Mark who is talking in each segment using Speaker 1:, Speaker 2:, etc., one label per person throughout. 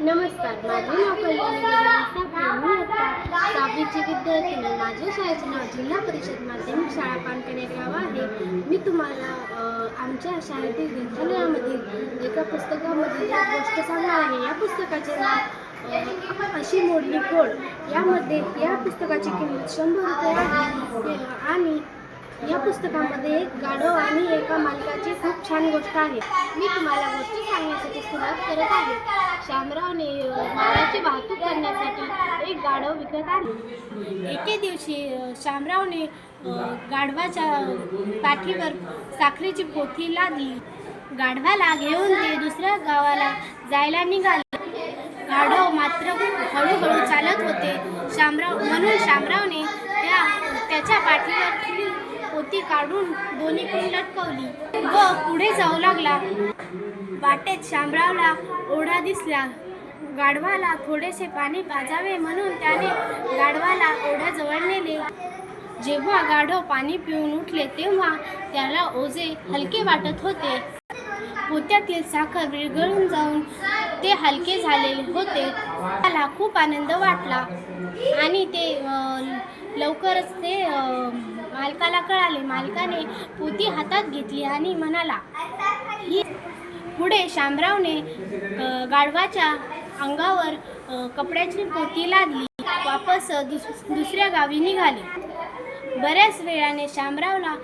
Speaker 1: नमस्कार माझे नाव कल्याणी विद्यार्थी मी माझ्या शाळेचे नाव जिल्हा परिषद माध्यमिक शाळा पानकडे गाव आहे. मी तुम्हाला आमच्या शाळेतील ग्रंथालयामधील एका पुस्तकामधील गोष्ट सांगणार आहे. या पुस्तकाचे नाव अशी मोडली कोड यामध्ये या पुस्तकाची किंमत शंभर रुपये आहे. आणि या पुस्तकामध्ये एक गाढव आणि एका मालकाची खूप छान गोष्ट आहे. मी तुम्हाला गोष्टी सांगण्यासाठी सुरुवात करत आहे. शामरावने मालाची वाहतूक करण्यासाठी एक गाढव विकत आणले. एके दिवशी शामरावने गाढवाच्या पाठीवर साखरेची पोथी लादली. गाढवाला घेऊन ते दुसऱ्या गावाला जायला निघाले. गाढव मात्र हळूहळू चालत होते. शामराव म्हणून शामरावने त्या त्याच्या पाठीवर पोती काढून दोन्हीकडून लटकवली व पुढे जाऊ लागला. वाटेत शामरावला ओढा दिसला. गाढवाला थोडेसे पाणी पाजावे म्हणून त्याने गाढवाला ओढ्याजवळ नेले. जेव्हा गाढव पाणी पिऊन उठले तेव्हा त्याला ओझे हलके वाटत होते. पोत्यातील साखर विरघळून जाऊन ते हलके झालेले होते. त्याला खूप आनंद वाटला आणि ते लवकरच ते मालकाला कळाले मालकाने पोती हातात घेतली आणि म्हणाला ही पुढे शामरावने गाढवाच्या अंगावर कपड्याची पोती लादली वापस दुस दुसऱ्या गावी निघाले. बऱ्याच वेळाने शामरावला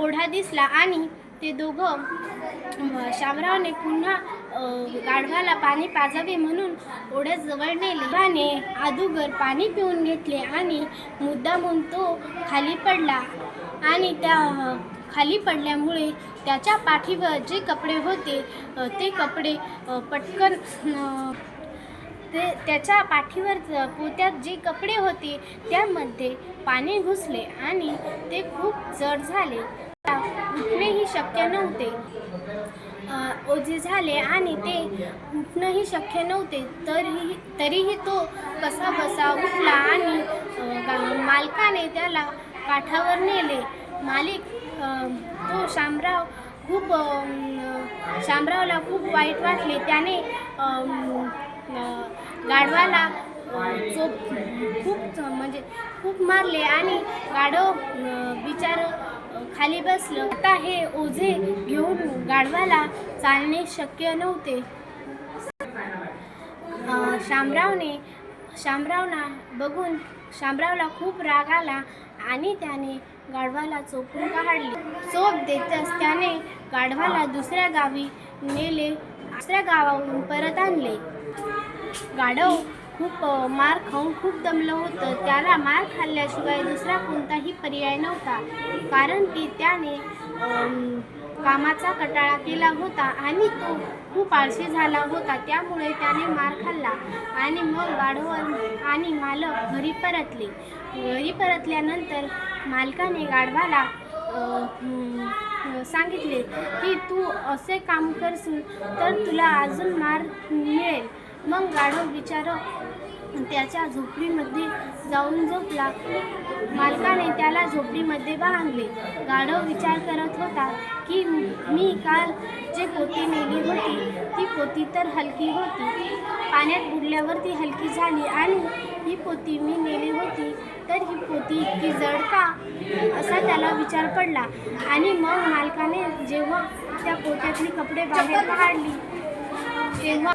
Speaker 1: ओढा दिसला आणि ते दोघं शामरावने पुन्हा गाढवाला पाणी पाजावे म्हणून ओढ्याजवळ नेले त्याने अदुगर पाणी पिऊन घेतले आणि मुद्दामून तो खाली पडला. आणि त्या खाली पडल्यामुळे त्याच्या पाठीवर जे कपडे होते ते कपडे पटकन ते त्याच्या पाठीवर पोत्यात जे कपडे होते त्यामध्ये पाणी घुसले आणि ते खूप जड झाले. उठणेही शक्य नव्हते. ओझे झाले आणि ते उठणंही शक्य नव्हते. तरीही तरीही तो कसा बसा उठला आणि गा- मालकाने त्याला काठावर नेले. मालिक तो शामराव खूप शामरावला खूप वाईट वाटले. त्याने गाढवाला चोप खूप म्हणजे खूप मारले आणि गाढव बिचार खाली बसलं. आता हे ओझे घेऊन गाढवाला चालणे शक्य नव्हते. शामरावने शामरावना बघून शामरावला खूप राग आला आणि त्याने गाढवाला चोपून काढले. चोप देताच त्याने गाढवाला दुसऱ्या गावी नेले दुसऱ्या गावाहून परत आणले. गाढव खूप मार खाऊन खूप दमलं होतं. त्याला मार खाल्ल्याशिवाय दुसरा कोणताही पर्याय नव्हता. कारण की त्याने कामाचा कटाळा केला होता आणि तो खूप आळशी झाला होता. त्यामुळे त्याने मार खाल्ला आणि मग गाढव आणि मालक घरी परतले. घरी परतल्यानंतर मालकाने गाढवाला सांगितले की तू असे काम करशील तर तुला अजून मार मिळेल. मग गाढव बिचारा त्याच्या झोपडीमध्ये जाऊन झोपला. मालकाने त्याला झोपडीमध्ये बांधले. गाढव विचार करत होता की मी काल जे पोती नेली होती ती पोती तर हलकी होती. पाण्यात बुडल्यावर ती हलकी झाली आणि ही पोती मी नेली होती तर ही पोती इतकी जड का? असा त्याला विचार पडला. आणि मग मालकाने जेव्हा त्या पोत्यातली कपडे बाहेर काढली तेव्हा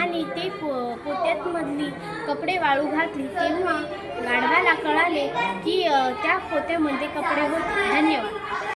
Speaker 1: आणि ते पो पोत्यातमधली कपडे वाळू घातली तेव्हा गाढवाला कळाले की त्या पोत्यामध्ये कपडे होते. धन्यवाद.